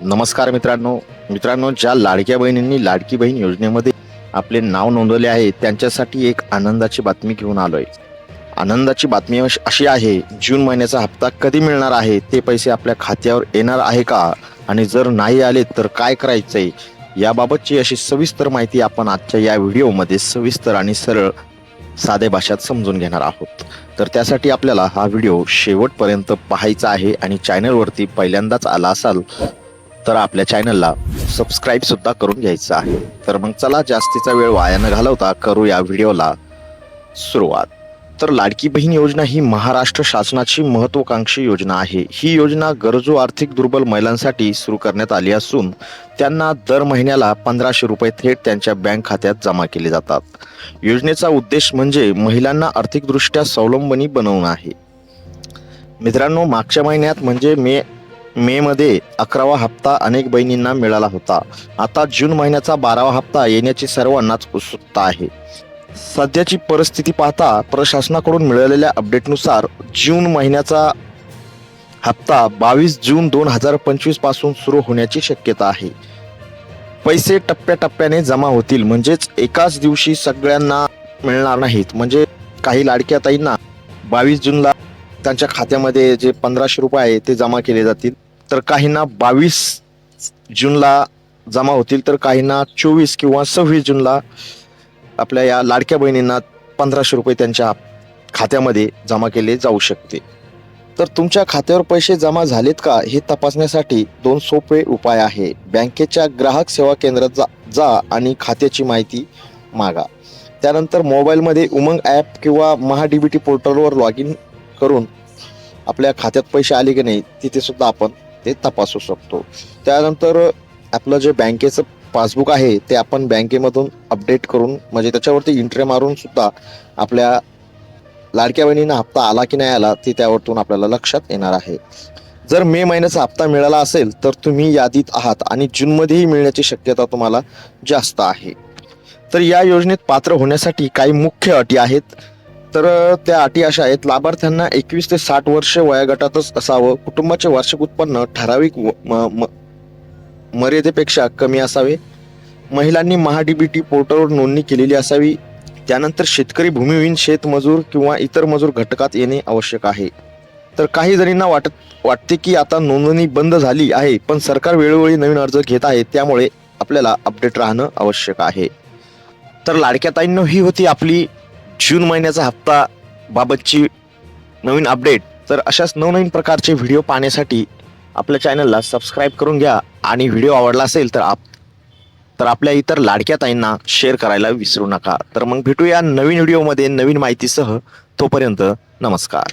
नमस्कार मित्रांनो. मित्रांनो ज्या लाडक्या बहिणींनी लाडकी बहीण योजनेमध्ये आपले नाव नोंदवले आहे त्यांच्यासाठी एक आनंदाची बातमी घेऊन आलो आहे आनंदाची बातमी अशी आहे जून महिन्याचा हप्ता कधी मिळणार आहे ते पैसे आपल्या खात्यावर येणार आहे का? आणि जर नाही आले तर काय करायचंय? याबाबतची अशी सविस्तर माहिती आपण आजच्या या व्हिडिओमध्ये सविस्तर आणि सरळ साधे भाषेत समजून घेणार आहोत. तर त्यासाठी आपल्याला हा व्हिडिओ शेवटपर्यंत पाहायचा आहे आणि चॅनलवरती पहिल्यांदाच आला असाल तर आपल्या चॅनलला सबस्क्राईब सुद्धा करून घ्यायचं आहे. तर मग चला जास्तीचा वेळ वाया न घालवता करू या व्हिडिओला सुरुवात. तर लाडकी बहीण योजना ही महाराष्ट्र शासनाची महत्वाकांक्षी योजना आहे. ही योजना गरजू आर्थिक दुर्बल महिलांसाठी सुरू करण्यात आली असून त्यांना दर महिन्याला पंधराशे रुपये थेट त्यांच्या बँक खात्यात जमा केले जातात. योजनेचा उद्देश म्हणजे महिलांना आर्थिकदृष्ट्या स्वावलंबनी बनवणं आहे. मित्रांनो मागच्या महिन्यात म्हणजे मे मे मध्ये अकरावा हप्ता अनेक बहिणींना मिळाला होता. आता जून महिन्याचा बारावा हप्ता येण्याची सर्वांनाच उत्सुकता आहे. सध्याची परिस्थिती पाहता प्रशासनाकडून मिळालेल्या अपडेटनुसार जून महिन्याचा हप्ता बावीस जून दोन हजार पंचवीसपासून सुरू होण्याची शक्यता आहे. पैसे टप्प्याटप्प्याने जमा होतील म्हणजेच एकाच दिवशी सगळ्यांना मिळणार नाहीत. म्हणजे काही लाडक्या ताईंना बावीस जूनला त्यांच्या खात्यामध्ये जे पंधराशे रुपये आहे ते जमा केले जातील. तर काहींना बावीस जूनला जमा होतील तर काहींना चोवीस किंवा सव्वीस जूनला आपल्या या लाडक्या बहिणींना पंधराशे रुपये त्यांच्या खात्यामध्ये जमा केले जाऊ शकते. तर तुमच्या खात्यावर पैसे जमा झालेत का हे तपासण्यासाठी दोन सोपे उपाय आहे. बँकेच्या ग्राहक सेवा केंद्रात जा जा आणि खात्याची माहिती मागा. त्यानंतर मोबाईलमध्ये उमंग ॲप किंवा महा डी बी टी पोर्टलवर लॉग इन करून आपल्या खात्यात पैसे आले की नाही तिथे सुद्धा आपण ते तपासू शकतो. त्यानंतर आपलं जे बँकेचं पासबुक आहे ते आपण बँकेमधून अपडेट करून म्हणजे त्याच्यावरती इंट्रे मारून सुद्धा आपल्या लाडक्या बहिणींना हप्ता आला की नाही आला ते त्यावरतून आपल्याला लक्षात येणार आहे. जर मे महिन्याचा हप्ता मिळाला असेल तर तुम्ही यादीत आहात आणि जूनमध्येही मिळण्याची शक्यता तुम्हाला जास्त आहे. तर या योजनेत पात्र होण्यासाठी काही मुख्य अटी आहेत. तर त्या अटी अशा आहेत. लाभार्थ्यांना एकवीस ते साठ वर्ष वयागटातच असावं. कुटुंबाचे वार्षिक उत्पन्न ठराविक म- म- मर्यादेपेक्षा कमी असावे. महिलांनी महाडीबीटी पोर्टलवर नोंदणी केलेली असावी. त्यानंतर शेतकरी भूमिहीन शेतमजूर किंवा इतर मजूर घटकात येणे आवश्यक आहे. तर काही जणींना वाटत वाटते की आता नोंदणी बंद झाली आहे पण सरकार वेळोवेळी नवीन अर्ज घेत आहे त्यामुळे आपल्याला अपडेट राहणं आवश्यक आहे. तर लाडक्या ताईंनो ही होती आपली जून महिन्याचा हप्ता बाबतची नवीन अपडेट. तर अशाच नवनवीन प्रकारचे व्हिडिओ पाहण्यासाठी आपल्या चॅनलला सबस्क्राईब करून घ्या आणि व्हिडिओ आवडला असेल तर आप तर आपल्या इतर लाडक्या ताईंना शेअर करायला विसरू नका. तर मग भेटूया नवीन व्हिडिओमध्ये नवीन माहितीसह. तोपर्यंत नमस्कार.